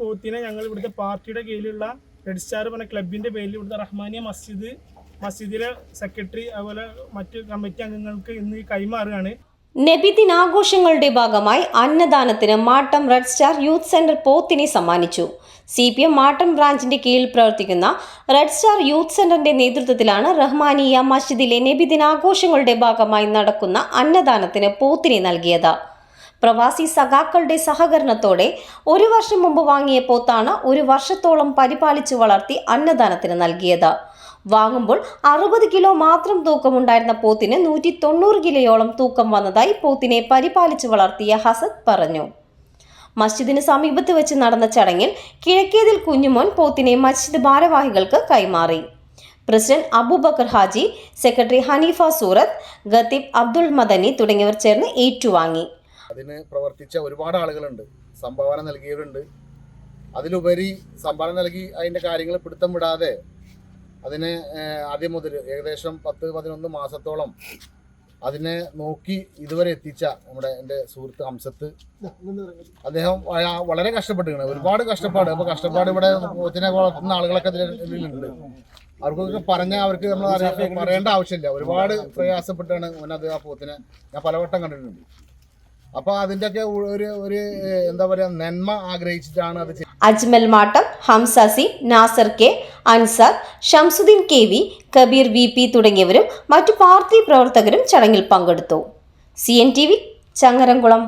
പോത്തിനെ ഞങ്ങൾ ഇവിടുത്തെ പാർട്ടിയുടെ കീഴിലുള്ള റെഡ് സ്റ്റാർ പറഞ്ഞ ക്ലബിന്റെ പേരിൽ ഇവിടുത്തെ റഹ്മാനിയ മസ്ജിദ് മസ്ജിദിലെ സെക്രട്ടറി അതുപോലെ മറ്റ് കമ്മിറ്റി അംഗങ്ങൾക്ക് ഇന്ന് കൈമാറുകയാണ്. നബിദിനാഘോഷങ്ങളുടെ ഭാഗമായി അന്നദാനത്തിന് Mattam red star youth centre പോത്തിനെ സമ്മാനിച്ചു. സി പി എം മാട്ടം ബ്രാഞ്ചിന്റെ കീഴിൽ പ്രവർത്തിക്കുന്ന റെഡ് സ്റ്റാർ യൂത്ത് സെന്ററിന്റെ നേതൃത്വത്തിലാണ് റഹ്മാനിയ മസ്ജിദിലെ നബിദിനാഘോഷങ്ങളുടെ ഭാഗമായി നടക്കുന്ന അന്നദാനത്തിന് പോത്തിനെ നൽകിയത്. പ്രവാസി സഖാക്കളുടെ സഹകരണത്തോടെ ഒരു വർഷം മുമ്പ് വാങ്ങിയ പോത്താണ് ഒരു വർഷത്തോളം പരിപാലിച്ചു വളർത്തി അന്നദാനത്തിന് നൽകിയത്. വാങ്ങുമ്പോൾ അറുപത് കിലോ മാത്രം തൂക്കമുണ്ടായിരുന്ന പോത്തിന് നൂറ്റി തൊണ്ണൂറ് കിലോയോളം തൂക്കം വന്നതായി പോത്തിനെ പരിപാലിച്ചു വളർത്തിയ ഹസത്ത് പറഞ്ഞു. മസ്ജിദിന് സമീപത്ത് വെച്ച് നടന്ന ചടങ്ങിൽ കിഴക്കേതിൽ കുഞ്ഞുമോൻ പോത്തിനെ മസ്ജിദ് ഭാരവാഹികൾക്ക് കൈമാറി. പ്രസിഡന്റ് അബൂബക്കർ ഹാജി സെക്രട്ടറി ഹനീഫ സൂറത്ത് ഗത്തീബ് അബ്ദുൾ മദനി തുടങ്ങിയവർ ചേർന്ന് ഏറ്റുവാങ്ങി. അതിന് പ്രവർത്തിച്ച ഒരുപാട് ആളുകളുണ്ട്. സംഭാവന നൽകിയവരുണ്ട്. അതിലുപരി സംഭാവന നൽകി അതിന്റെ കാര്യങ്ങൾ പിടുത്തം വിടാതെ അതിനെ ആദ്യം മുതൽ ഏകദേശം പത്ത് പതിനൊന്ന് മാസത്തോളം അതിനെ നോക്കി ഇതുവരെ എത്തിച്ച നമ്മുടെ എന്റെ സുഹൃത്ത് ഹംസത്ത് അദ്ദേഹം വളരെ കഷ്ടപ്പെട്ടിരിക്കണം. ഒരുപാട് കഷ്ടപ്പാട്. അപ്പോൾ കഷ്ടപ്പാട് ഇവിടെ പോത്തിനെ വളർത്തുന്ന ആളുകളൊക്കെ ഇതിലുണ്ട് അവർക്കൊക്കെ പറഞ്ഞാൽ അവർക്ക് നമ്മൾ പറയേണ്ട ആവശ്യമില്ല. ഒരുപാട് പ്രയാസപ്പെട്ടാണ് മുന്നത് ആ പോത്തിനെ ഞാൻ പലവട്ടം കണ്ടിട്ടുണ്ട്. അപ്പൊ അതിന്റെയൊക്കെ ഒരു ഒരു എന്താ പറയാ നന്മ ആഗ്രഹിച്ചിട്ടാണ് അത് Ajmal Mattam ഹംസാസി Nasar K Ansar Shamsuddin K V Kabeer V P തുടങ്ങിയവരും മറ്റു പാർട്ടി പ്രവർത്തകരും ചടങ്ങിൽ പങ്കെടുത്തു. C N T V Changaramkulam.